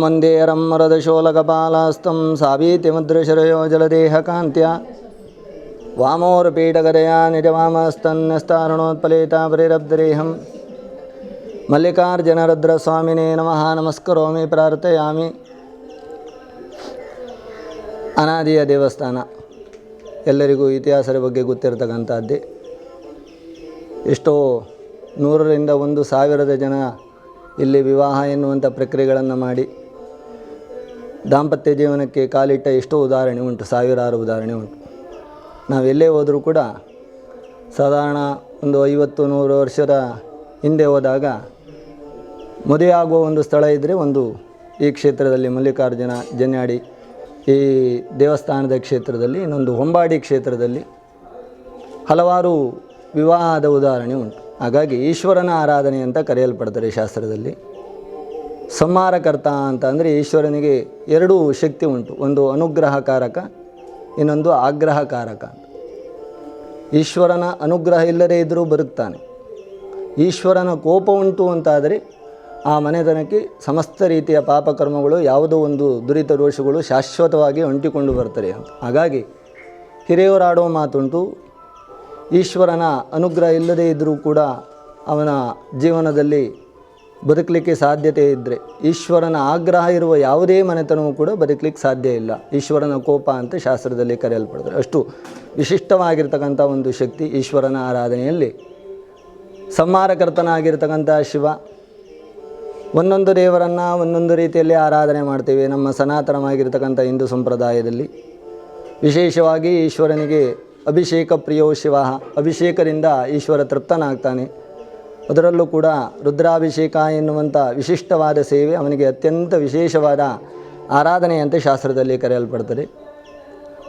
ಓಂ ವಂದೇರಂ ಮರದಶೋಲಕಪಾಲಾಸ್तं ಸಾವೀತಿಮುದ್ರಶರಯೋ ಜಲದೇಹಕಾಂತ್ಯ ವಾಮೋರಪೀಠಗದಯಾ ನಿಜವಾಮಸ್ತನ್ಯಸ್ತಾರಣೋತ್ಪಲೇತಾ ಪರಿರಬ್ಧರೇಹಂ ಮಲ್ಲಿಕಾರ್ಜುನರುದ್ರಸ್ವಾಮಿನೇ ನಮಃ ನಮಸ್ಕರೋಮಿ ಪ್ರಾರ್ಥಯಾಮಿ ಅನಾದಿಯ ದೇವಸ್ಥಾನ ಎಲ್ಲರಿಗೂ ಇತಿಹಾಸದ ಬಗ್ಗೆ ಗೊತ್ತಿರತಕ್ಕಂಥದ್ದೇ ಎಷ್ಟೋ ನೂರರಿಂದ ಒಂದು ಸಾವಿರದ ಜನ ಇಲ್ಲಿ ವಿವಾಹ ಎನ್ನುವಂಥ ಪ್ರಕ್ರಿಯೆಗಳನ್ನು ಮಾಡಿ ದಾಂಪತ್ಯ ಜೀವನಕ್ಕೆ ಕಾಲಿಟ್ಟ ಎಷ್ಟೋ ಉದಾಹರಣೆ ಉಂಟು, ಸಾವಿರಾರು ಉದಾಹರಣೆ ಉಂಟು. ನಾವೆಲ್ಲೇ ಹೋದರೂ ಕೂಡ ಸಾಧಾರಣ ಒಂದು ಐವತ್ತು, ನೂರು ವರ್ಷದ ಹಿಂದೆ ಹೋದಾಗ ಮದುವೆ ಒಂದು ಸ್ಥಳ ಇದ್ದರೆ ಒಂದು ಈ ಕ್ಷೇತ್ರದಲ್ಲಿ ಮಲ್ಲಿಕಾರ್ಜುನ ಜನ್ಯಾಡಿ, ಈ ದೇವಸ್ಥಾನದ ಕ್ಷೇತ್ರದಲ್ಲಿ, ಇನ್ನೊಂದು ಹೊಂಬಾಡಿ ಕ್ಷೇತ್ರದಲ್ಲಿ ಹಲವಾರು ವಿವಾಹದ ಉದಾಹರಣೆ ಉಂಟು. ಹಾಗಾಗಿ ಈಶ್ವರನ ಆರಾಧನೆ ಅಂತ ಕರೆಯಲ್ಪಡ್ತಾರೆ ಶಾಸ್ತ್ರದಲ್ಲಿ. ಸಂಹಾರಕರ್ತ ಅಂತ ಅಂದರೆ ಈಶ್ವರನಿಗೆ ಎರಡೂ ಶಕ್ತಿ ಉಂಟು. ಒಂದು ಅನುಗ್ರಹಕಾರಕ, ಇನ್ನೊಂದು ಆಗ್ರಹಕಾರಕ ಈಶ್ವರನ ಅನುಗ್ರಹ ಇಲ್ಲದೇ ಇದ್ದರೂ ಬರುತ್ತಾನೆ. ಈಶ್ವರನ ಕೋಪ ಉಂಟು ಅಂತಾದರೆ ಆ ಮನೆತನಕ್ಕೆ ಸಮಸ್ತ ರೀತಿಯ ಪಾಪಕರ್ಮಗಳು, ಯಾವುದೋ ಒಂದು ದುರಿತ ದೋಷಗಳು ಶಾಶ್ವತವಾಗಿ ಅಂಟಿಕೊಂಡು ಬರ್ತಾರೆ ಅಂತ. ಹಾಗಾಗಿ ಹಿರಿಯವರಾಡುವ ಮಾತುಂಟು, ಈಶ್ವರನ ಅನುಗ್ರಹ ಇಲ್ಲದೇ ಇದ್ದರೂ ಕೂಡ ಅವನ ಜೀವನದಲ್ಲಿ ಬದುಕಲಿಕ್ಕೆ ಸಾಧ್ಯತೆ ಇದ್ದರೆ ಈಶ್ವರನ ಆಗ್ರಹ ಇರುವ ಯಾವುದೇ ಮನೆತನವೂ ಕೂಡ ಬದುಕಲಿಕ್ಕೆ ಸಾಧ್ಯ ಇಲ್ಲ. ಈಶ್ವರನ ಕೋಪ ಅಂತ ಶಾಸ್ತ್ರದಲ್ಲಿ ಕರೆಯಲ್ಪಡ್ತಾರೆ. ಅಷ್ಟು ವಿಶಿಷ್ಟವಾಗಿರ್ತಕ್ಕಂಥ ಒಂದು ಶಕ್ತಿ ಈಶ್ವರನ ಆರಾಧನೆಯಲ್ಲಿ. ಸಂಹಾರಕರ್ತನಾಗಿರ್ತಕ್ಕಂಥ ಶಿವ, ಒಂದೊಂದು ದೇವರನ್ನು ಒಂದೊಂದು ರೀತಿಯಲ್ಲಿ ಆರಾಧನೆ ಮಾಡ್ತೇವೆ. ನಮ್ಮ ಸನಾತನವಾಗಿರ್ತಕ್ಕಂಥ ಹಿಂದೂ ಸಂಪ್ರದಾಯದಲ್ಲಿ. ವಿಶೇಷವಾಗಿ ಈಶ್ವರನಿಗೆ ಅಭಿಷೇಕ ಪ್ರಿಯೋ ಶಿವ, ಅಭಿಷೇಕದಿಂದ ಈಶ್ವರ ತೃಪ್ತನಾಗ್ತಾನೆ. ಅದರಲ್ಲೂ ಕೂಡ ರುದ್ರಾಭಿಷೇಕ ಎನ್ನುವಂಥ ವಿಶಿಷ್ಟವಾದ ಸೇವೆ ಅವನಿಗೆ ಅತ್ಯಂತ ವಿಶೇಷವಾದ ಆರಾಧನೆಯಂತೆ ಶಾಸ್ತ್ರದಲ್ಲಿ ಕರೆಯಲ್ಪಡ್ತದೆ.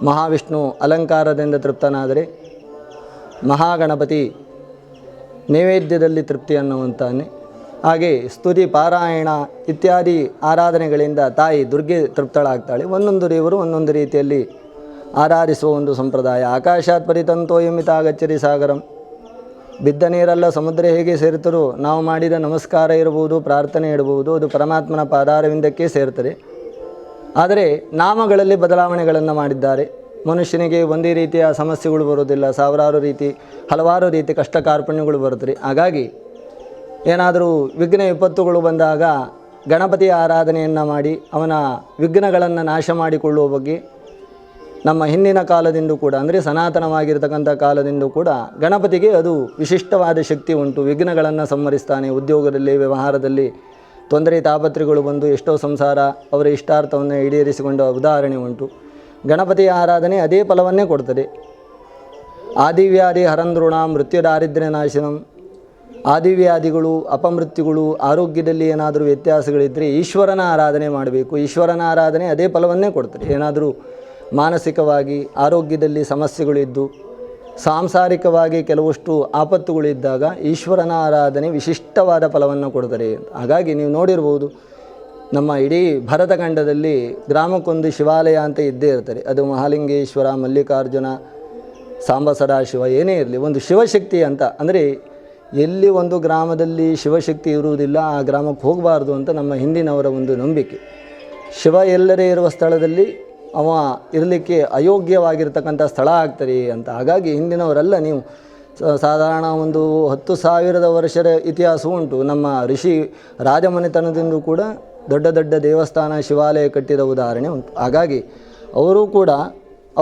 ಮಹಾವಿಷ್ಣು ಅಲಂಕಾರದಿಂದ ತೃಪ್ತನಾದರೆ ಮಹಾಗಣಪತಿ ನೈವೇದ್ಯದಲ್ಲಿ ತೃಪ್ತಿ ಅನ್ನುವಂತಾನೆ. ಹಾಗೆ ಸ್ತುತಿ, ಪಾರಾಯಣ ಇತ್ಯಾದಿ ಆರಾಧನೆಗಳಿಂದ ತಾಯಿ ದುರ್ಗೆ ತೃಪ್ತಳಾಗ್ತಾಳೆ. ಒಂದೊಂದು ದೇವರು ಒಂದೊಂದು ರೀತಿಯಲ್ಲಿ ಆರಾಧಿಸುವ ಒಂದು ಸಂಪ್ರದಾಯ. ಆಕಾಶಾತ್ ಪರಿತಂತೋ ಯಮಿತಾಗಚ್ಚರಿ ಸಾಗರಂ. ಬಿದ್ದ ನೀರಲ್ಲ, ಸಮುದ್ರ ಹೇಗೆ ಸೇರುತ್ತರೋ ನಾವು ಮಾಡಿದ ನಮಸ್ಕಾರ ಇರಬಹುದು, ಪ್ರಾರ್ಥನೆ ಇಡಬಹುದು, ಅದು ಪರಮಾತ್ಮನ ಪಾದಾರವಿಂದಕ್ಕೆ ಸೇರುತ್ತದೆ. ಆದರೆ ನಾಮಗಳಲ್ಲಿ ಬದಲಾವಣೆಗಳನ್ನು ಮಾಡಿದ್ದಾರೆ. ಮನುಷ್ಯನಿಗೆ ಒಂದೇ ರೀತಿಯ ಸಮಸ್ಯೆಗಳು ಬರೋದಿಲ್ಲ ಸಾವಿರಾರು ರೀತಿ, ಹಲವಾರು ರೀತಿ ಕಷ್ಟ ಕಾರ್ಪಣ್ಯಗಳು ಬರುತ್ತದೆ. ಹಾಗಾಗಿ ಏನಾದರೂ ವಿಘ್ನ ವಿಪತ್ತುಗಳು ಬಂದಾಗ ಗಣಪತಿಯ ಆರಾಧನೆಯನ್ನು ಮಾಡಿ, ಅವನ ವಿಘ್ನಗಳನ್ನು ನಾಶ ಮಾಡಿಕೊಳ್ಳುವ ಬಗ್ಗೆ ನಮ್ಮ ಹಿಂದಿನ ಕಾಲದಿಂದ ಕೂಡ, ಅಂದರೆ ಸನಾತನವಾಗಿರ್ತಕ್ಕಂಥ ಕಾಲದಿಂದ ಕೂಡ ಗಣಪತಿಗೆ ಅದು ವಿಶಿಷ್ಟವಾದ ಶಕ್ತಿ ಉಂಟು. ವಿಘ್ನಗಳನ್ನು ಸಂವರಿಸ್ತಾನೆ ಉದ್ಯೋಗದಲ್ಲಿ, ವ್ಯವಹಾರದಲ್ಲಿ ತೊಂದರೆ, ತಾಪತ್ರೆಗಳು ಬಂದು ಎಷ್ಟೋ ಸಂಸಾರ ಅವರ ಇಷ್ಟಾರ್ಥವನ್ನು ಈಡೇರಿಸಿಕೊಂಡ ಉದಾಹರಣೆ ಉಂಟು. ಗಣಪತಿಯ ಆರಾಧನೆ ಅದೇ ಫಲವನ್ನೇ ಕೊಡ್ತದೆ. ಆದಿವ್ಯಾಧಿ ಹರಂದ್ರುಣ, ಮೃತ್ಯು ದಾರಿದ್ರ್ಯ ನಾಶನಂ, ಆದಿವ್ಯಾಧಿಗಳು, ಅಪಮೃತ್ಯುಗಳು, ಆರೋಗ್ಯದಲ್ಲಿ ಏನಾದರೂ ವ್ಯತ್ಯಾಸಗಳಿದ್ದರೆ ಈಶ್ವರನ ಆರಾಧನೆ ಮಾಡಬೇಕು. ಈಶ್ವರನ ಆರಾಧನೆ ಅದೇ ಫಲವನ್ನೇ ಕೊಡ್ತದೆ. ಏನಾದರೂ ಮಾನಸಿಕವಾಗಿ ಆರೋಗ್ಯದಲ್ಲಿ ಸಮಸ್ಯೆಗಳಿದ್ದು, ಸಾಂಸಾರಿಕವಾಗಿ ಕೆಲವಷ್ಟು ಆಪತ್ತುಗಳಿದ್ದಾಗ ಈಶ್ವರನ ಆರಾಧನೆ ವಿಶಿಷ್ಟವಾದ ಫಲವನ್ನು ಕೊಡ್ತಾರೆ ಹಾಗಾಗಿ ನೀವು ನೋಡಿರ್ಬೋದು, ನಮ್ಮ ಇಡೀ ಭರತಖಂಡದಲ್ಲಿ ಗ್ರಾಮಕ್ಕೊಂದು ಶಿವಾಲಯ ಅಂತ ಇದ್ದೇ ಇರ್ತಾರೆ ಅದು ಮಹಾಲಿಂಗೇಶ್ವರ, ಮಲ್ಲಿಕಾರ್ಜುನ ಸಾಂಬ ಸದಾಶಿವ ಏನೇ ಇರಲಿ, ಒಂದು ಶಿವಶಕ್ತಿ ಅಂತ. ಅಂದರೆ ಎಲ್ಲಿ ಒಂದು ಗ್ರಾಮದಲ್ಲಿ ಶಿವಶಕ್ತಿ ಇರುವುದಿಲ್ಲ, ಆ ಗ್ರಾಮಕ್ಕೆ ಹೋಗಬಾರ್ದು ಅಂತ ನಮ್ಮ ಹಿಂದಿನವರ ಒಂದು ನಂಬಿಕೆ. ಶಿವ ಎಲ್ಲರೇ ಇರುವ ಸ್ಥಳದಲ್ಲಿ ಅವ ಇರಲಿಕ್ಕೆ ಅಯೋಗ್ಯವಾಗಿರ್ತಕ್ಕಂಥ ಸ್ಥಳ ಆಗ್ತರಿ ಅಂತ. ಹಾಗಾಗಿ ಹಿಂದಿನವರೆಲ್ಲ ನೀವು ಸಾಧಾರಣ ಒಂದು ಹತ್ತು ಸಾವಿರದ ವರ್ಷದ ಇತಿಹಾಸ ಉಂಟು. ನಮ್ಮ ಋಷಿ ರಾಜಮನೆತನದಿಂದ ಕೂಡ ದೊಡ್ಡ ದೊಡ್ಡ ದೇವಸ್ಥಾನ, ಶಿವಾಲಯ ಕಟ್ಟಿದ ಉದಾಹರಣೆ ಉಂಟು. ಹಾಗಾಗಿ ಅವರು ಕೂಡ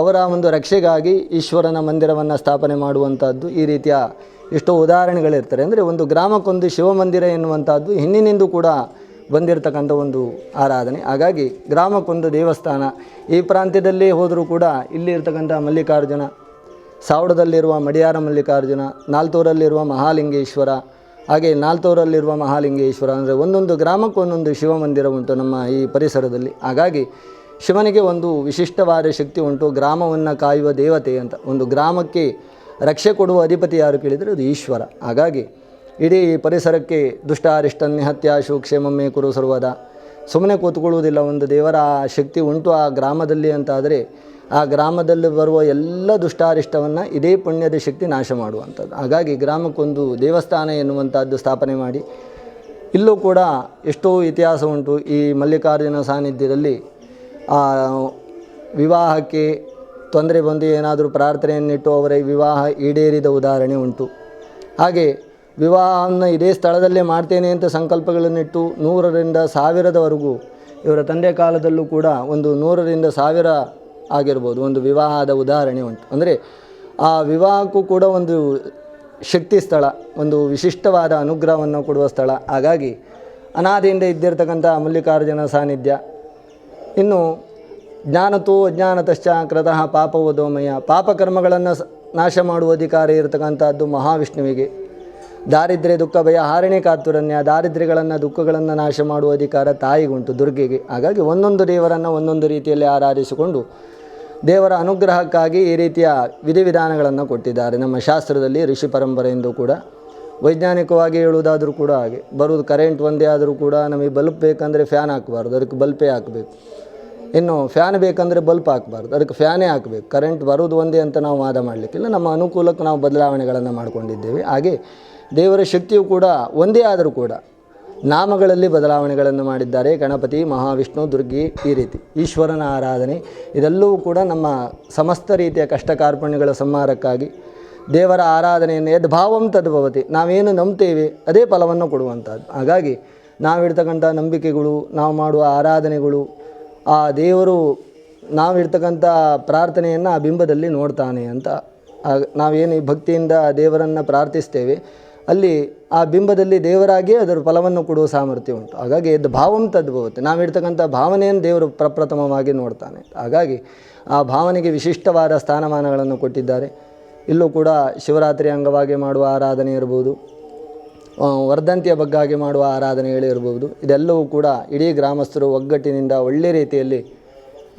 ಅವರ ಒಂದು ರಕ್ಷೆಗಾಗಿ ಈಶ್ವರನ ಮಂದಿರವನ್ನು ಸ್ಥಾಪನೆ ಮಾಡುವಂಥದ್ದು ಈ ರೀತಿಯ ಎಷ್ಟೋ ಉದಾಹರಣೆಗಳಿರ್ತಾರೆ ಅಂದರೆ ಒಂದು ಗ್ರಾಮಕ್ಕೊಂದು ಶಿವಮಂದಿರ ಎನ್ನುವಂಥದ್ದು ಹಿಂದಿನಿಂದ ಕೂಡ ಬಂದಿರತಕ್ಕಂಥ ಒಂದು ಆರಾಧನೆ. ಹಾಗಾಗಿ ಗ್ರಾಮಕ್ಕೊಂದು ದೇವಸ್ಥಾನ, ಈ ಪ್ರಾಂತ್ಯದಲ್ಲೇ ಹೋದರೂ ಕೂಡ ಇಲ್ಲಿ ಇರ್ತಕ್ಕಂಥ ಮಲ್ಲಿಕಾರ್ಜುನ, ಸಾವಡದಲ್ಲಿರುವ ಮಡಿಯಾರ ಮಲ್ಲಿಕಾರ್ಜುನ, ನಾಲ್ತೂರಲ್ಲಿರುವ ಮಹಾಲಿಂಗೇಶ್ವರ, ಹಾಗೆ ನಾಲ್ತೂರಲ್ಲಿರುವ ಮಹಾಲಿಂಗೇಶ್ವರ ಅಂದರೆ ಒಂದೊಂದು ಗ್ರಾಮಕ್ಕೂ ಒಂದೊಂದು ಶಿವಮಂದಿರ ಉಂಟು ನಮ್ಮ ಈ ಪರಿಸರದಲ್ಲಿ. ಹಾಗಾಗಿ ಶಿವನಿಗೆ ಒಂದು ವಿಶಿಷ್ಟವಾದ ಶಕ್ತಿ ಉಂಟು, ಗ್ರಾಮವನ್ನು ಕಾಯುವ ದೇವತೆ ಅಂತ. ಒಂದು ಗ್ರಾಮಕ್ಕೆ ರಕ್ಷೆ ಕೊಡುವ ಅಧಿಪತಿ ಯಾರು ಕೇಳಿದರೆ ಅದು ಈಶ್ವರ. ಹಾಗಾಗಿ ಇಡೀ ಪರಿಸರಕ್ಕೆ ದುಷ್ಟ ಅರಿಷ್ಟ ನಿಹತ್ಯಾಶು ಕ್ಷೇಮಮ್ಮೆ ಕುರು ಸರ್ವದ. ಸುಮ್ಮನೆ ಕೂತ್ಕೊಳ್ಳುವುದಿಲ್ಲ ಒಂದು ದೇವರ ಶಕ್ತಿ ಉಂಟು ಆ ಗ್ರಾಮದಲ್ಲಿ ಅಂತಾದರೆ ಆ ಗ್ರಾಮದಲ್ಲಿ ಬರುವ ಎಲ್ಲ ದುಷ್ಟಾರಿಷ್ಟವನ್ನು ಇದೇ ಪುಣ್ಯದ ಶಕ್ತಿ ನಾಶ ಮಾಡುವಂಥದ್ದು. ಹಾಗಾಗಿ ಗ್ರಾಮಕ್ಕೊಂದು ದೇವಸ್ಥಾನ ಎನ್ನುವಂಥದ್ದು ಸ್ಥಾಪನೆ ಮಾಡಿ. ಇಲ್ಲೂ ಕೂಡ ಎಷ್ಟೋ ಇತಿಹಾಸ ಉಂಟು ಈ ಮಲ್ಲಿಕಾರ್ಜುನ ಸಾನ್ನಿಧ್ಯದಲ್ಲಿ. ಆ, ವಿವಾಹಕ್ಕೆ ತೊಂದರೆ ಬಂದು ಏನಾದರೂ ಪ್ರಾರ್ಥನೆಯನ್ನಿಟ್ಟು ಅವರ ವಿವಾಹ ಈಡೇರಿದ ಉದಾಹರಣೆ ಉಂಟು. ಹಾಗೆ ವಿವಾಹವನ್ನು ಇದೇ ಸ್ಥಳದಲ್ಲೇ ಮಾಡ್ತೇನೆ ಅಂತ ಸಂಕಲ್ಪಗಳನ್ನಿಟ್ಟು ನೂರರಿಂದ ಸಾವಿರದವರೆಗೂ ಇವರ ತಂದೆ ಕಾಲದಲ್ಲೂ ಕೂಡ ಒಂದು ನೂರರಿಂದ ಸಾವಿರ ಆಗಿರ್ಬೋದು, ಒಂದು ವಿವಾಹದ ಉದಾಹರಣೆ ಉಂಟು. ಅಂದರೆ ಆ ವಿವಾಹಕ್ಕೂ ಕೂಡ ಒಂದು ಶಕ್ತಿ ಸ್ಥಳ, ಒಂದು ವಿಶಿಷ್ಟವಾದ ಅನುಗ್ರಹವನ್ನು ಕೊಡುವ ಸ್ಥಳ. ಹಾಗಾಗಿ ಅನಾದಿಯಿಂದ ಇದ್ದಿರತಕ್ಕಂಥ ಮಲ್ಲಿಕಾರ್ಜುನ ಸಾನ್ನಿಧ್ಯ, ಇನ್ನು ಜ್ಞಾನತೋ ಅಜ್ಞಾನತಶ್ಚ ಕೃತಃ ಪಾಪವದೋಮಯ ಪಾಪಕರ್ಮಗಳನ್ನು ನಾಶ ಮಾಡುವ ಅಧಿಕಾರ ಇರತಕ್ಕಂಥದ್ದು ಮಹಾವಿಷ್ಣುವಿಗೆ. ದಾರಿದ್ರ್ಯ ದುಃಖ ಭಯ ಹಾರಣೆ ಕಾತುರನ್ಯ, ದಾರಿದ್ರ್ಯಗಳನ್ನು, ದುಃಖಗಳನ್ನು ನಾಶ ಮಾಡುವ ಅಧಿಕಾರ ತಾಯಿಗುಂಟು, ದುರ್ಗೆಗೆ. ಹಾಗಾಗಿ ಒಂದೊಂದು ದೇವರನ್ನು ಒಂದೊಂದು ರೀತಿಯಲ್ಲಿ ಆರಾಧಿಸಿಕೊಂಡು ದೇವರ ಅನುಗ್ರಹಕ್ಕಾಗಿ ಈ ರೀತಿಯ ವಿಧಿವಿಧಾನಗಳನ್ನು ಕೊಟ್ಟಿದ್ದಾರೆ. ನಮ್ಮ ಶಾಸ್ತ್ರದಲ್ಲಿ ಋಷಿ ಪರಂಪರೆಯಿಂದ ಕೂಡ ವೈಜ್ಞಾನಿಕವಾಗಿ ಹೇಳುವುದಾದರೂ ಕೂಡ ಹಾಗೆ. ಬರುವುದು ಕರೆಂಟ್ ಒಂದೇ ಆದರೂ ಕೂಡ ನಮಗೆ ಬಲ್ಬ್ ಬೇಕಂದರೆ ಫ್ಯಾನ್ ಹಾಕಬಾರ್ದು, ಅದಕ್ಕೆ ಬಲ್ಪೇ ಹಾಕಬೇಕು. ಇನ್ನು ಫ್ಯಾನ್ ಬೇಕಂದರೆ ಬಲ್ಪ್ ಹಾಕಬಾರ್ದು, ಅದಕ್ಕೆ ಫ್ಯಾನೇ ಹಾಕಬೇಕು. ಕರೆಂಟ್ ಬರೋದು ಒಂದೇ ಅಂತ ನಾವು ವಾದ ಮಾಡಲಿಕ್ಕಿಲ್ಲ, ನಮ್ಮ ಅನುಕೂಲಕ್ಕೆ ನಾವು ಬದಲಾವಣೆಗಳನ್ನು ಮಾಡಿಕೊಂಡಿದ್ದೇವೆ. ಹಾಗೆ ದೇವರ ಶಕ್ತಿಯು ಕೂಡ ಒಂದೇ ಆದರೂ ಕೂಡ ನಾಮಗಳಲ್ಲಿ ಬದಲಾವಣೆಗಳನ್ನು ಮಾಡಿದ್ದಾರೆ. ಗಣಪತಿ, ಮಹಾವಿಷ್ಣು, ದುರ್ಗಿ ಈ ರೀತಿ. ಈಶ್ವರನ ಆರಾಧನೆ, ಇದೆಲ್ಲವೂ ಕೂಡ ನಮ್ಮ ಸಮಸ್ತ ರೀತಿಯ ಕಷ್ಟ ಕಾರ್ಪಣ್ಯಗಳ ಸಂಹಾರಕ್ಕಾಗಿ ದೇವರ ಆರಾಧನೆಯನ್ನು ಯದ್ಭಾವಂ ತದ್ಭವತಿ. ನಾವೇನು ನಂಬ್ತೇವೆ ಅದೇ ಫಲವನ್ನು ಕೊಡುವಂಥದ್ದು. ಹಾಗಾಗಿ ನಾವಿರ್ತಕ್ಕಂಥ ನಂಬಿಕೆಗಳು, ನಾವು ಮಾಡುವ ಆರಾಧನೆಗಳು, ಆ ದೇವರು ನಾವಿರ್ತಕ್ಕಂಥ ಪ್ರಾರ್ಥನೆಯನ್ನು ಆ ಬಿಂಬದಲ್ಲಿ ನೋಡ್ತಾನೆ ಅಂತ. ನಾವೇನು ಭಕ್ತಿಯಿಂದ ದೇವರನ್ನು ಪ್ರಾರ್ಥಿಸ್ತೇವೆ. ಅಲ್ಲಿ ಆ ಬಿಂಬದಲ್ಲಿ ದೇವರಾಗಿಯೇ ಅದರ ಫಲವನ್ನು ಕೊಡುವ ಸಾಮರ್ಥ್ಯ ಉಂಟು. ಹಾಗಾಗಿ ಎದ್ದು ಭಾವಂ ನಾವು ನಾವಿಡ್ತಕ್ಕಂಥ ಭಾವನೆಯನ್ನು ದೇವರು ಪ್ರಪ್ರಥಮವಾಗಿ ನೋಡ್ತಾನೆ. ಹಾಗಾಗಿ ಆ ಭಾವನೆಗೆ ವಿಶಿಷ್ಟವಾದ ಸ್ಥಾನಮಾನಗಳನ್ನು ಕೊಟ್ಟಿದ್ದಾರೆ. ಇಲ್ಲೂ ಕೂಡ ಶಿವರಾತ್ರಿ ಅಂಗವಾಗಿ ಮಾಡುವ ಆರಾಧನೆ ಇರ್ಬೋದು. ವರ್ಧಂತಿಯ ಬಗ್ಗಾಗಿ ಮಾಡುವ ಆರಾಧನೆಗಳಿರ್ಬೋದು ಇದೆಲ್ಲವೂ ಕೂಡ ಇಡೀ ಗ್ರಾಮಸ್ಥರು ಒಗ್ಗಟ್ಟಿನಿಂದ ಒಳ್ಳೆ ರೀತಿಯಲ್ಲಿ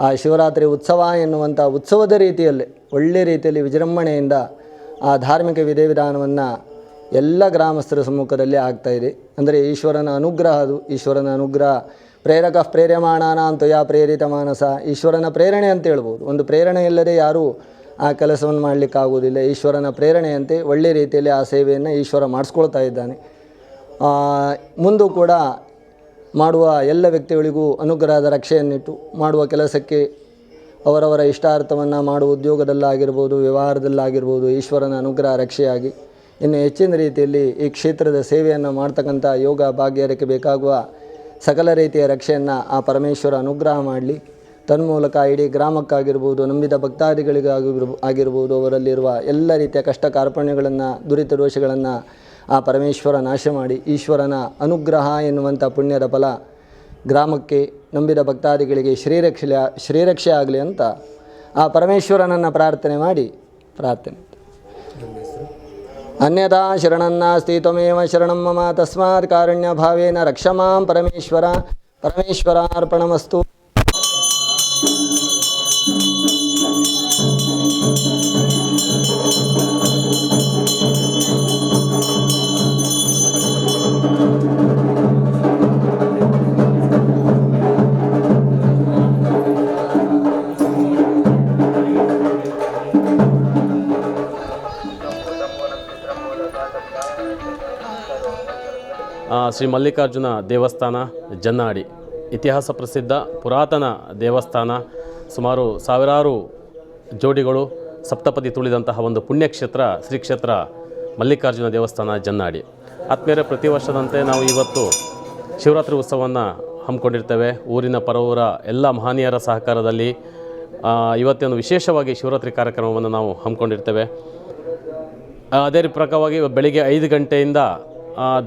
ಆ ಶಿವರಾತ್ರಿ ಉತ್ಸವ ಎನ್ನುವಂಥ ಉತ್ಸವದ ರೀತಿಯಲ್ಲಿ ಒಳ್ಳೆ ರೀತಿಯಲ್ಲಿ ವಿಜೃಂಭಣೆಯಿಂದ ಆ ಧಾರ್ಮಿಕ ವಿಧಿವಿಧಾನವನ್ನು ಎಲ್ಲ ಗ್ರಾಮಸ್ಥರ ಸಮ್ಮುಖದಲ್ಲಿ ಆಗ್ತಾಯಿದೆ ಅಂದರೆ ಈಶ್ವರನ ಅನುಗ್ರಹ ಅದು. ಈಶ್ವರನ ಅನುಗ್ರಹ, ಪ್ರೇರಕ ಪ್ರೇರ್ಯಮಾಣಾನ ಅಂತ ಯಾ ಪ್ರೇರಿತ ಮಾನಸ, ಈಶ್ವರನ ಪ್ರೇರಣೆ ಅಂತ ಹೇಳ್ಬೋದು. ಒಂದು ಪ್ರೇರಣೆ ಇಲ್ಲದೆ ಯಾರೂ ಆ ಕೆಲಸವನ್ನು ಮಾಡಲಿಕ್ಕಾಗುವುದಿಲ್ಲ ಈಶ್ವರನ ಪ್ರೇರಣೆಯಂತೆ ಒಳ್ಳೆ ರೀತಿಯಲ್ಲಿ ಆ ಸೇವೆಯನ್ನು ಈಶ್ವರ ಮಾಡಿಸ್ಕೊಳ್ತಾ ಇದ್ದಾನೆ. ಮುಂದೂ ಕೂಡ ಮಾಡುವ ಎಲ್ಲ ವ್ಯಕ್ತಿಗಳಿಗೂ ಅನುಗ್ರಹದ ರಕ್ಷೆಯನ್ನಿಟ್ಟು ಮಾಡುವ ಕೆಲಸಕ್ಕೆ ಅವರವರ ಇಷ್ಟಾರ್ಥವನ್ನು ಮಾಡುವ ಉದ್ಯೋಗದಲ್ಲಾಗಿರ್ಬೋದು, ವ್ಯವಹಾರದಲ್ಲಾಗಿರ್ಬೋದು, ಈಶ್ವರನ ಅನುಗ್ರಹ, ರಕ್ಷೆಯಾಗಿ ಇನ್ನು ಹೆಚ್ಚಿನ ರೀತಿಯಲ್ಲಿ ಈ ಕ್ಷೇತ್ರದ ಸೇವೆಯನ್ನು ಮಾಡ್ತಕ್ಕಂಥ ಯೋಗ ಭಾಗ್ಯರಕ್ಕೆ ಬೇಕಾಗುವ ಸಕಲ ರೀತಿಯ ರಕ್ಷೆಯನ್ನು ಆ ಪರಮೇಶ್ವರ ಅನುಗ್ರಹ ಮಾಡಲಿ. ತನ್ಮೂಲಕ ಇಡೀ ಗ್ರಾಮಕ್ಕಾಗಿರ್ಬೋದು, ನಂಬಿದ ಭಕ್ತಾದಿಗಳಿಗಾಗಿರ್ಬೋ, ಆಗಿರ್ಬೋದು, ಅವರಲ್ಲಿರುವ ಎಲ್ಲ ರೀತಿಯ ಕಷ್ಟ ಕಾರ್ಪಣ್ಯಗಳನ್ನು, ದುರಿತ ದೋಷಗಳನ್ನು ಆ ಪರಮೇಶ್ವರ ನಾಶ ಮಾಡಿ. ಈಶ್ವರನ ಅನುಗ್ರಹ ಎನ್ನುವಂಥ ಪುಣ್ಯದ ಫಲ ಗ್ರಾಮಕ್ಕೆ, ನಂಬಿದ ಭಕ್ತಾದಿಗಳಿಗೆ ಶ್ರೀರಕ್ಷೆ ಶ್ರೀರಕ್ಷೆ ಆಗಲಿ ಅಂತ ಆ ಪರಮೇಶ್ವರನನ್ನು ಪ್ರಾರ್ಥನೆ ಮಾಡಿ ಪ್ರಾರ್ಥನೆ. అన్యథా శరణం నాస్తి త్వమేవ శరణం మమ తస్మాత్ కారుణ్యభావేన రక్ష మాం పరమేశ్వర పరమేశ్వరార్పణమస్తు ಶ್ರೀ ಮಲ್ಲಿಕಾರ್ಜುನ ದೇವಸ್ಥಾನ, ಜನ್ನಾಡಿ. ಇತಿಹಾಸ ಪ್ರಸಿದ್ಧ ಪುರಾತನ ದೇವಸ್ಥಾನ. ಸುಮಾರು ಸಾವಿರಾರು ಜೋಡಿಗಳು ಸಪ್ತಪದಿ ತುಳಿದಂತಹ ಒಂದು ಪುಣ್ಯಕ್ಷೇತ್ರ ಶ್ರೀ ಕ್ಷೇತ್ರ ಮಲ್ಲಿಕಾರ್ಜುನ ದೇವಸ್ಥಾನ, ಜನ್ನಾಡಿ. ಆತ್ಮೀಯರೇ, ಪ್ರತಿ ವರ್ಷದಂತೆ ನಾವು ಇವತ್ತು ಶಿವರಾತ್ರಿ ಉತ್ಸವವನ್ನು ಹಮ್ಮಿಕೊಂಡಿರ್ತೇವೆ. ಊರಿನ ಪರವೂರ ಎಲ್ಲ ಮಹನೀಯರ ಸಹಕಾರದಲ್ಲಿ ಇವತ್ತಿನ ವಿಶೇಷವಾಗಿ ಶಿವರಾತ್ರಿ ಕಾರ್ಯಕ್ರಮವನ್ನು ನಾವು ಹಮ್ಮಿಕೊಂಡಿರ್ತೇವೆ. ಅದೇ ಪ್ರಕಾರವಾಗಿ ಬೆಳಿಗ್ಗೆ ಐದು ಗಂಟೆಯಿಂದ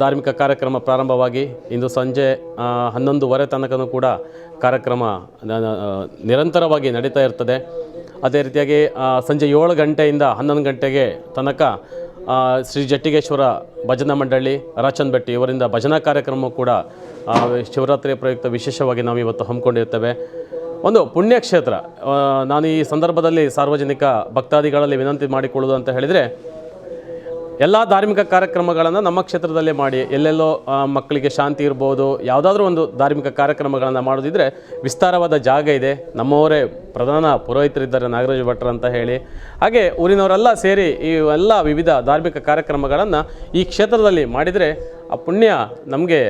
ಧಾರ್ಮಿಕ ಕಾರ್ಯಕ್ರಮ ಪ್ರಾರಂಭವಾಗಿ ಇಂದು ಸಂಜೆ ಹನ್ನೊಂದುವರೆ ತನಕನೂ ಕೂಡ ಕಾರ್ಯಕ್ರಮ ನಿರಂತರವಾಗಿ ನಡೀತಾ ಇರ್ತದೆ. ಅದೇ ರೀತಿಯಾಗಿ ಸಂಜೆ ಏಳು ಗಂಟೆಯಿಂದ ಹನ್ನೊಂದು ಗಂಟೆಗೆ ತನಕ ಶ್ರೀ ಜಟ್ಟಿಗೇಶ್ವರ ಭಜನಾ ಮಂಡಳಿ, ರಾಚನ್ ಭಟ್ಟಿ ಇವರಿಂದ ಭಜನಾ ಕಾರ್ಯಕ್ರಮ ಕೂಡ ಶಿವರಾತ್ರಿ ಪ್ರಯುಕ್ತ ವಿಶೇಷವಾಗಿ ನಾವು ಇವತ್ತು ಹಮ್ಮಿಕೊಂಡಿರ್ತೇವೆ. ಒಂದು ಪುಣ್ಯಕ್ಷೇತ್ರ ನಾನು ಈ ಸಂದರ್ಭದಲ್ಲಿ ಸಾರ್ವಜನಿಕ ಭಕ್ತಾದಿಗಳಲ್ಲಿ ವಿನಂತಿ ಮಾಡಿಕೊಳ್ಳೋದು ಅಂತ ಹೇಳಿದರೆ ಎಲ್ಲ ಧಾರ್ಮಿಕ ಕಾರ್ಯಕ್ರಮಗಳನ್ನು ನಮ್ಮ ಕ್ಷೇತ್ರದಲ್ಲೇ ಮಾಡಿ, ಎಲ್ಲೆಲ್ಲೋ ಮಕ್ಕಳಿಗೆ ಶಾಂತಿ ಇರ್ಬೋದು, ಯಾವುದಾದ್ರೂ ಒಂದು ಧಾರ್ಮಿಕ ಕಾರ್ಯಕ್ರಮಗಳನ್ನು ಮಾಡೋದಿದ್ರೆ ವಿಸ್ತಾರವಾದ ಜಾಗ ಇದೆ. ನಮ್ಮವರೇ ಪ್ರಧಾನ ಪುರೋಹಿತರಿದ್ದಾರೆ, ನಾಗರಾಜ ಭಟ್ರು ಅಂತ ಹೇಳಿ. ಹಾಗೆ ಊರಿನವರೆಲ್ಲ ಸೇರಿ ಈ ಎಲ್ಲ ವಿವಿಧ ಧಾರ್ಮಿಕ ಕಾರ್ಯಕ್ರಮಗಳನ್ನು ಈ ಕ್ಷೇತ್ರದಲ್ಲಿ ಮಾಡಿದರೆ ಆ ಪುಣ್ಯ ನಮಗೆ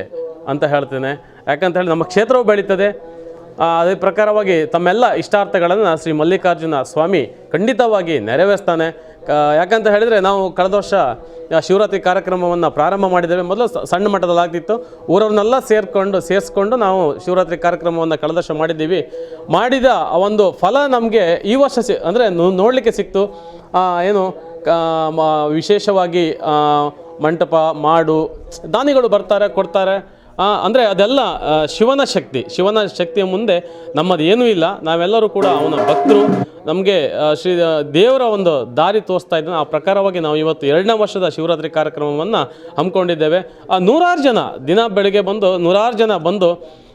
ಅಂತ ಹೇಳ್ತೇನೆ. ಯಾಕಂತ ಹೇಳಿ ನಮ್ಮ ಕ್ಷೇತ್ರವು ಬೆಳೀತದೆ. ಅದೇ ಪ್ರಕಾರವಾಗಿ ತಮ್ಮೆಲ್ಲ ಇಷ್ಟಾರ್ಥಗಳನ್ನು ಶ್ರೀ ಮಲ್ಲಿಕಾರ್ಜುನ ಸ್ವಾಮಿ ಖಂಡಿತವಾಗಿ ನೆರವೇರಿಸ್ತಾನೆ. ಯಾಕಂತ ಹೇಳಿದರೆ ನಾವು ಕಳೆದ ವರ್ಷ ಶಿವರಾತ್ರಿ ಕಾರ್ಯಕ್ರಮವನ್ನು ಪ್ರಾರಂಭ ಮಾಡಿದ್ದೇವೆ. ಮೊದಲು ಸಣ್ಣ ಮಟ್ಟದಲ್ಲಿ ಆಗ್ತಿತ್ತು. ಊರವ್ರನ್ನೆಲ್ಲ ಸೇರಿಕೊಂಡು, ಸೇರಿಸ್ಕೊಂಡು ನಾವು ಶಿವರಾತ್ರಿ ಕಾರ್ಯಕ್ರಮವನ್ನು ಕಳೆದ ವರ್ಷ ಮಾಡಿದ್ದೀವಿ. ಮಾಡಿದ ಆ ಒಂದು ಫಲ ನಮಗೆ ಈ ವರ್ಷ ಸಿ, ಅಂದರೆ ನೋಡಲಿಕ್ಕೆ ಸಿಕ್ತು. ಏನು ವಿಶೇಷವಾಗಿ ಮಂಟಪ, ಮಾಡು ದಾನಿಗಳು ಬರ್ತಾರೆ, ಕೊಡ್ತಾರೆ. ಅಂದರೆ ಅದೆಲ್ಲ ಶಿವನ ಶಕ್ತಿ. ಶಿವನ ಶಕ್ತಿಯ ಮುಂದೆ ನಮ್ಮದು ಏನೂ ಇಲ್ಲ. ನಾವೆಲ್ಲರೂ ಕೂಡ ಅವನ ಭಕ್ತರು. ನಮಗೆ ಶ್ರೀ ದೇವರ ಒಂದು ದಾರಿ ತೋರಿಸ್ತಾ ಇದ್ದಾನೆ. ಆ ಪ್ರಕಾರವಾಗಿ ನಾವು ಇವತ್ತು ಎರಡನೇ ವರ್ಷದ ಶಿವರಾತ್ರಿ ಕಾರ್ಯಕ್ರಮವನ್ನು ಹಮ್ಮಿಕೊಂಡಿದ್ದೇವೆ. ಆ, ನೂರಾರು ಜನ ದಿನ ಬೆಳಗ್ಗೆ ಬಂದು, ನೂರಾರು ಜನ ಬಂದು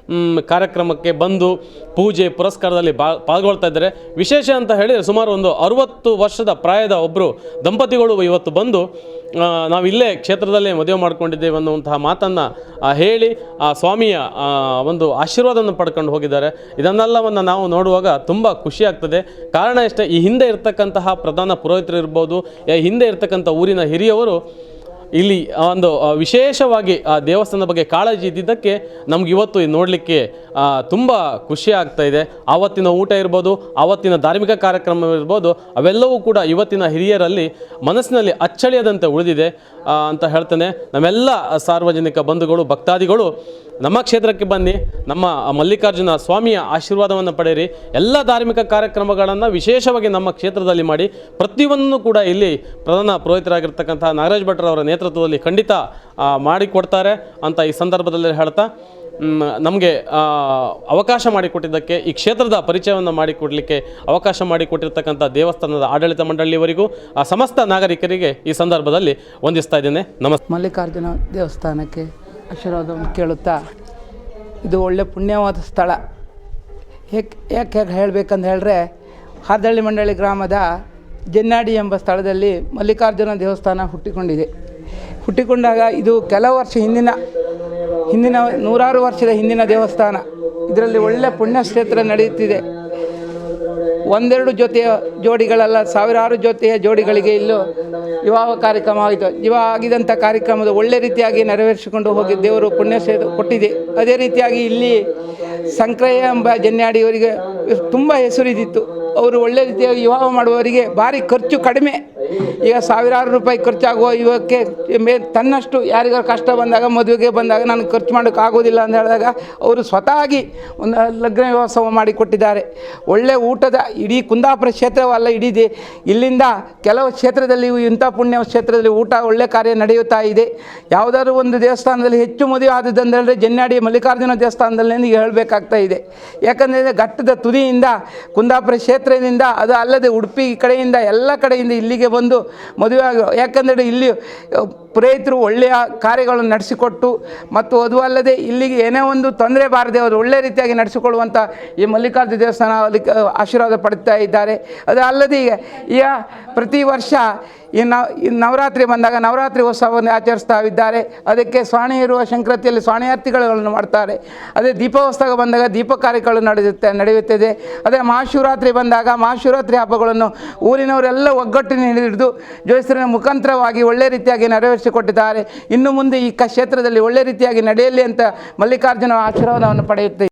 ಕಾರ್ಯಕ್ರಮಕ್ಕೆ ಬಂದು ಪೂಜೆ, ಪುರಸ್ಕಾರದಲ್ಲಿ ಬಾ, ಪಾಲ್ಗೊಳ್ತಾ ಇದ್ದಾರೆ. ವಿಶೇಷ ಅಂತ ಹೇಳಿದರೆ ಸುಮಾರು ಒಂದು ಅರುವತ್ತು ವರ್ಷದ ಪ್ರಾಯದ ಒಬ್ಬರು ದಂಪತಿಗಳು ಇವತ್ತು ಬಂದು ನಾವು ಇಲ್ಲೇ ಕ್ಷೇತ್ರದಲ್ಲೇ ಮದುವೆ ಮಾಡ್ಕೊಂಡಿದ್ದೇವೆ ಅನ್ನುವಂತಹ ಮಾತನ್ನು ಹೇಳಿ ಆ ಸ್ವಾಮಿಯ ಒಂದು ಆಶೀರ್ವಾದವನ್ನು ಪಡ್ಕೊಂಡು ಹೋಗಿದ್ದಾರೆ. ಇದನ್ನೆಲ್ಲವನ್ನು ನಾವು ನೋಡುವಾಗ ತುಂಬ ಖುಷಿ ಆಗ್ತದೆ. ಕಾರಣ ಇಷ್ಟೇ ಈ ಹಿಂದೆ ಇರ್ತಕ್ಕಂತಹ ಪ್ರಧಾನ ಪುರೋಹಿತರು ಇರ್ಬೋದು ಹಿಂದೆ ಇರ್ತಕ್ಕಂಥ ಊರಿನ ಹಿರಿಯವರು ಇಲ್ಲಿ ಒಂದು ವಿಶೇಷವಾಗಿ, ಆ, ದೇವಸ್ಥಾನದ ಬಗ್ಗೆ ಕಾಳಜಿ ಇದ್ದಿದ್ದಕ್ಕೆ ನಮ್ಗೆ ಇವತ್ತು ನೋಡಲಿಕ್ಕೆ ತುಂಬ ಖುಷಿ ಆಗ್ತಾ ಇದೆ. ಆವತ್ತಿನ ಊಟ ಇರ್ಬೋದು, ಆವತ್ತಿನ ಧಾರ್ಮಿಕ ಕಾರ್ಯಕ್ರಮ ಇರ್ಬೋದು, ಅವೆಲ್ಲವೂ ಕೂಡ ಇವತ್ತಿನ ಹಿರಿಯರಲ್ಲಿ ಮನಸ್ಸಿನಲ್ಲಿ ಅಚ್ಚಳಿಯದಂತೆ ಉಳಿದಿದೆ ಅಂತ ಹೇಳ್ತೇನೆ. ನಮ್ಮೆಲ್ಲ ಸಾರ್ವಜನಿಕ ಬಂಧುಗಳು, ಭಕ್ತಾದಿಗಳು, ನಮ್ಮ ಕ್ಷೇತ್ರಕ್ಕೆ ಬನ್ನಿ, ನಮ್ಮ ಮಲ್ಲಿಕಾರ್ಜುನ ಸ್ವಾಮಿಯ ಆಶೀರ್ವಾದವನ್ನು ಪಡೆಯಿರಿ. ಎಲ್ಲ ಧಾರ್ಮಿಕ ಕಾರ್ಯಕ್ರಮಗಳನ್ನು ವಿಶೇಷವಾಗಿ ನಮ್ಮ ಕ್ಷೇತ್ರದಲ್ಲಿ ಮಾಡಿ, ಪ್ರತಿಯೊಂದನ್ನು ಕೂಡ ಇಲ್ಲಿ ಪ್ರಧಾನ ಪುರೋಹಿತರಾಗಿರ್ತಕ್ಕಂಥ ನಾಗರಾಜ್ ಭಟ್ರವರ ನೇತೃತ್ವದಲ್ಲಿ ಖಂಡಿತ ಮಾಡಿಕೊಡ್ತಾರೆ ಅಂತ ಈ ಸಂದರ್ಭದಲ್ಲಿ ಹೇಳ್ತಾ ನಮಗೆ ಅವಕಾಶ ಮಾಡಿಕೊಟ್ಟಿದ್ದಕ್ಕೆ, ಈ ಕ್ಷೇತ್ರದ ಪರಿಚಯವನ್ನು ಮಾಡಿಕೊಡಲಿಕ್ಕೆ ಅವಕಾಶ ಮಾಡಿಕೊಟ್ಟಿರ್ತಕ್ಕಂಥ ದೇವಸ್ಥಾನದ ಆಡಳಿತ ಮಂಡಳಿಯವರಿಗೂ, ಆ, ಸಮಸ್ತ ನಾಗರಿಕರಿಗೆ ಈ ಸಂದರ್ಭದಲ್ಲಿ ವಂದಿಸ್ತಾ ಇದ್ದೇನೆ. ನಮಸ್ತೆ ಮಲ್ಲಿಕಾರ್ಜುನ ದೇವಸ್ಥಾನಕ್ಕೆ ಆಶೀರ್ವಾದವನ್ನು ಕೇಳುತ್ತಾ, ಇದು ಒಳ್ಳೆ ಪುಣ್ಯವಾದ ಸ್ಥಳ. ಏಕೆ ಯಾಕೆ ಹೇಳಬೇಕಂತ ಹೇಳಿದ್ರೆ ಹಾದಳ್ಳಿ ಮಂಡಳಿ ಗ್ರಾಮದ ಜೆನ್ನಾಡಿ ಎಂಬ ಸ್ಥಳದಲ್ಲಿ ಮಲ್ಲಿಕಾರ್ಜುನ ದೇವಸ್ಥಾನ ಹುಟ್ಟಿಕೊಂಡಿದೆ. ಹುಟ್ಟಿಕೊಂಡಾಗ ಇದು ಕೆಲವು ವರ್ಷ ಹಿಂದಿನ ಹಿಂದಿನ ನೂರಾರು ವರ್ಷದ ಹಿಂದಿನ ದೇವಸ್ಥಾನ. ಇದರಲ್ಲಿ ಒಳ್ಳೆ ಪುಣ್ಯಕ್ಷೇತ್ರ ನಡೆಯುತ್ತಿದೆ. ಒಂದೆರಡು ಜೊತೆಯ ಜೋಡಿಗಳಲ್ಲ, ಸಾವಿರಾರು ಜೊತೆಯ ಜೋಡಿಗಳಿಗೆ ಇಲ್ಲೂ ವಿವಾಹ ಕಾರ್ಯಕ್ರಮ ಆಯಿತು. ವಿವಾಹ ಆಗಿದಂಥ ಕಾರ್ಯಕ್ರಮದ ಒಳ್ಳೆ ರೀತಿಯಾಗಿ ನೆರವೇರಿಸಿಕೊಂಡು ಹೋಗಿ ದೇವರು ಪುಣ್ಯ ಕೊಟ್ಟಿದೆ. ಅದೇ ರೀತಿಯಾಗಿ ಇಲ್ಲಿ ಸಂಕ್ರಯ ಎಂಬ ಜನ್ಯಾಡಿಯವರಿಗೆ ತುಂಬ ಹೆಸರಿದ್ದಿತ್ತು ಅವರು ಒಳ್ಳೆ ರೀತಿಯಾಗಿ ವಿವಾಹ ಮಾಡುವವರಿಗೆ ಭಾರಿ ಖರ್ಚು ಕಡಿಮೆ ಈಗ ಸಾವಿರಾರು ರೂಪಾಯಿ ಖರ್ಚಾಗುವ ಇವಕ್ಕೆ ಮೇ ತನ್ನಷ್ಟು ಯಾರಿಗಾರು ಕಷ್ಟ ಬಂದಾಗ, ಮದುವೆಗೆ ಬಂದಾಗ ನಾನು ಖರ್ಚು ಮಾಡೋಕ್ಕೆ ಆಗೋದಿಲ್ಲ ಅಂತ ಹೇಳಿದಾಗ ಅವರು ಸ್ವತಃವಾಗಿ ಒಂದು ಲಗ್ನ ವ್ಯವಸ್ಥೆ ಮಾಡಿಕೊಟ್ಟಿದ್ದಾರೆ. ಒಳ್ಳೆ ಊಟದ ಇಡೀ ಕುಂದಾಪುರ ಕ್ಷೇತ್ರವಲ್ಲ ಇಡೀ ಇಲ್ಲಿಂದ ಕೆಲವು ಕ್ಷೇತ್ರದಲ್ಲಿ ಇಂಥ ಪುಣ್ಯ ಕ್ಷೇತ್ರದಲ್ಲಿ ಊಟ ಒಳ್ಳೆ ಕಾರ್ಯ ನಡೆಯುತ್ತಾ ಇದೆ. ಯಾವುದಾದ್ರು ಒಂದು ದೇವಸ್ಥಾನದಲ್ಲಿ ಹೆಚ್ಚು ಮದುವೆ ಆದದ್ದಂದರೆ ಜನ್ನಾಡಿ ಮಲ್ಲಿಕಾರ್ಜುನ ದೇವಸ್ಥಾನದಲ್ಲಿ ಹೇಳಬೇಕಾಗ್ತಾ ಇದೆ. ಯಾಕಂದರೆ ಘಟ್ಟದ ತುದಿಯಿಂದ ಕುಂದಾಪುರ ಕ್ಷೇತ್ರದಿಂದ ಅದು ಅಲ್ಲದೆ ಉಡುಪಿ ಕಡೆಯಿಂದ ಎಲ್ಲ ಕಡೆಯಿಂದ ಇಲ್ಲಿಗೆ ಬಂದು ಮದುವೆ ಆಗ, ಯಾಕಂದರೆ ಇಲ್ಲಿ ಪುರೋಹಿತರು ಒಳ್ಳೆಯ ಕಾರ್ಯಗಳನ್ನು ನಡೆಸಿಕೊಟ್ಟು, ಮತ್ತು ಅದು ಅಲ್ಲದೆ ಇಲ್ಲಿಗೆ ಏನೇ ಒಂದು ತೊಂದರೆ ಬಾರದೆ ಅವರು ಒಳ್ಳೆ ರೀತಿಯಾಗಿ ನಡೆಸಿಕೊಳ್ಳುವಂಥ ಈ ಮಲ್ಲಿಕಾರ್ಜುನ ದೇವಸ್ಥಾನ ಅಲ್ಲಿ ಆಶೀರ್ವಾದ ಪಡ್ತಾ ಇದ್ದಾರೆ. ಅದು ಅಲ್ಲದೆ ಈಗ ಈಗ ಪ್ರತಿ ವರ್ಷ ಈ ನವ, ಈ ನವರಾತ್ರಿ ಬಂದಾಗ ನವರಾತ್ರಿ ಉತ್ಸವವನ್ನು ಆಚರಿಸ್ತಾ ಇದ್ದಾರೆ. ಅದಕ್ಕೆ ಸ್ವಾಣಿ ಇರುವ ಸಂಕ್ರಾಂತಿಯಲ್ಲಿ ಸ್ವಾಣಿಯಾರ್ತಿಗಳನ್ನು ಮಾಡ್ತಾರೆ. ಅದೇ ದೀಪೋತ್ಸವ ಬಂದಾಗ ದೀಪ ಕಾರ್ಯಗಳು ನಡೆಯುತ್ತೆ, ನಡೆಯುತ್ತದೆ. ಅದೇ ಮಹಾಶಿವರಾತ್ರಿ ಬಂದಾಗ ಮಹಾಶಿವರಾತ್ರಿ ಹಬ್ಬಗಳನ್ನು ಊರಿನವರೆಲ್ಲ ಒಗ್ಗಟ್ಟಿನ ಹಿಡಿದು ಜೋಯಿಸರಿನ ಮುಖಾಂತರವಾಗಿ ಒಳ್ಳೆ ರೀತಿಯಾಗಿ ನೆರವೇರಿಸಿಕೊಟ್ಟಿದ್ದಾರೆ. ಇನ್ನು ಮುಂದೆ ಈ ಕ್ಷೇತ್ರದಲ್ಲಿ ಒಳ್ಳೆ ರೀತಿಯಾಗಿ ನಡೆಯಲಿ ಅಂತ ಮಲ್ಲಿಕಾರ್ಜುನ ಆಶೀರ್ವಾದವನ್ನು ಪಡೆಯುತ್ತೆ